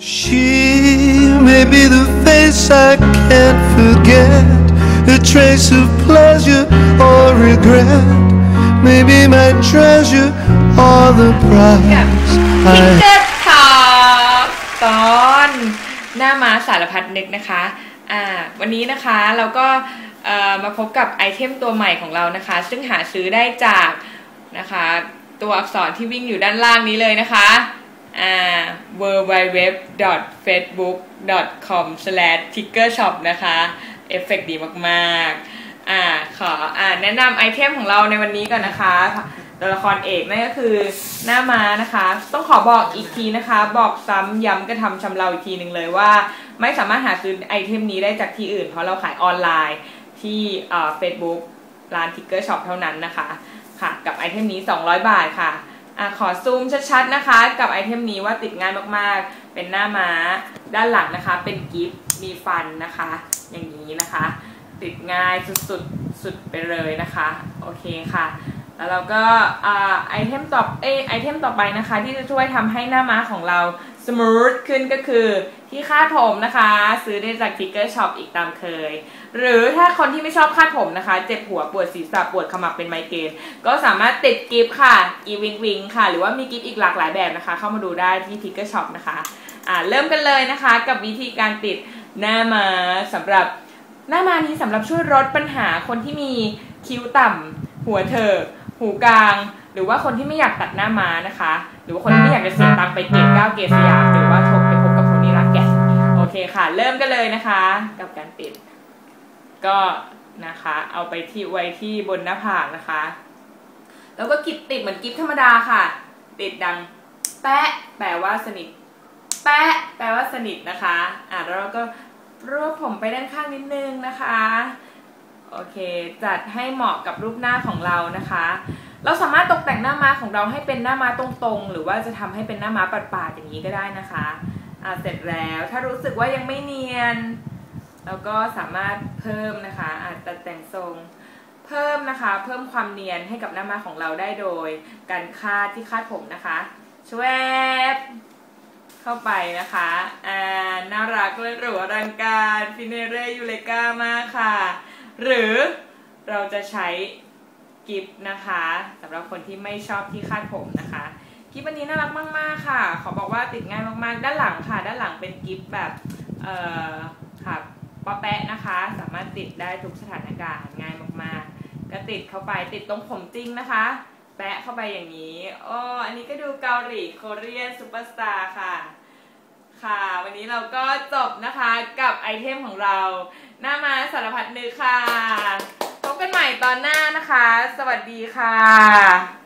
She may be the face I can't forget, a trace of pleasure or regret. Maybe my treasure or the price พิก I เกอร์ทอกตอนหน้ามาสารพัดนึกนะคะ อ่า วันนี้นะคะเราก็เอ่อมาพบกับไอเทมตัวใหม่ของเรานะคะ ซึ่งหาซื้อได้จากนะคะ ตัวอักษรที่วิ่งอยู่ด้านล่างนี้เลยนะคะ w w w f a c e b o o k c o m t i c k e r s h o p นะคะ เอฟเฟกดีมากๆ อ่าขออ่าแนะนำไอเทมของเราในวันนี้ก่อนนะคะตัวละครเอกนั่นก็คือหน้าม้านะคะ ต้องขอบอกอีกทีนะคะ บอกซ้ำย้ำกระทำชำเราอีกทีหนึ่งเลยว่า ไม่สามารถหาซื้อไอเทมนี้ได้จากที่อื่น เพราะเราขายออนไลน์ที่เฟซบุ๊กร้านทิกเกอร์ช็อปเท่านั้นนะคะ ค่ะ กับไอเทมนี้ 200 บาทค่ะ อะขอซูมชัดๆนะคะ กับไอเทมนี้ว่าติดง่ายมากๆ เป็นหน้าม้า ด้านหลังนะคะ เป็นกิฟต์มีฟันนะคะ อย่างนี้นะคะ ติดง่ายสุดๆสุดไปเลยนะคะ โอเคค่ะ แล้วเราก็อ่าไอเทมต่อเอไอเทมต่อไปนะคะ ที่จะช่วยทำให้หน้าม้าของเรา สมูทขึ้นก็คือที่คาดผมนะคะ ซื้อได้จากทิกเกอร์ช็อปอีกตามเคย หรือถ้าคนที่ไม่ชอบคาดผมนะคะ เจ็บหัวปวดศีรษะปวดขมับเป็นไมเกรนก็สามารถติดกิฟต์ค่ะกีวิงวิงค่ะ หรือว่ามีกิฟต์อีกหลากหลายแบบนะคะ เข้ามาดูได้ที่ทิกเกอร์ช็อปนะคะอ่าเริ่มกันเลยนะคะ กับวิธีการติดหน้าม้าสำหรับหน้ามานี้สำหรับช่วยลดปัญหาคนที่มีคิ้วต่ำหัวเถิกหูกลาง หรือว่าคนที่ไม่อยากตัดหน้าม้านะคะ รือว่าคนที่ไม่อยากจะเสียตังค์ไปเกรดเก้าเกรดสยามหรือว่าโทรไปพบกับโทนี่รักแกะโอเคค่ะ เริ่มกันเลยนะคะ กับการติด ก็นะคะ เอาไปที่ไว้ที่บนหน้าผากนะคะ แล้วก็กิบติดเหมือนกิฟธรรมดาค่ะ ติดดัง แปะแปลว่าสนิท แปะแปลว่าสนิทนะคะ อะแล้วเราก็รวบผมไปด้านข้างนิดนึงนะคะ โอเค จัดให้เหมาะกับรูปหน้าของเรานะคะ เราสามารถตกแต่งหน้าม้าของเราให้เป็นหน้าม้าตรงๆ หรือว่าจะทำให้เป็นหน้าม้าปาดๆอย่างนี้ก็ได้นะคะอะเสร็จแล้วถ้ารู้สึกว่ายังไม่เนียนเราก็สามารถเพิ่มนะคะอาจตัดแต่งทรงเพิ่มนะคะ เพิ่มความเนียนให้กับหน้าม้าของเราได้โดย การคาดที่คาดผมนะคะชวบเข้าไปนะคะอ่าน่ารักเลยหรูอลังการฟิเนเรยูเลกามากค่ะ หรือเราจะใช้ กิฟนะคะสำหรับคนที่ไม่ชอบที่คาดผมนะคะกิฟต์อันนี้น่ารักมากๆค่ะ ขอบอกว่าติดง่ายมากๆ ด้านหลังค่ะ ด้านหลังเป็นกิฟต์แบบเอ่อค่ะป๊อแปะนะคะ สามารถติดได้ทุกสถานการณ์ง่ายมากๆ ก็ติดเข้าไปติดตรงผมจริงนะคะ แปะเข้าไปอย่างนี้โอ้อันนี้ก็ดูเกาหลีโคเรียนซูเปอร์สตาร์ค่ะค่ะ วันนี้เราก็จบนะคะกับไอเทมของเรา หน้ามาสารพัดนึกค่ะพบกันใหม่ตอนหน้า นะคะ สวัสดีค่ะ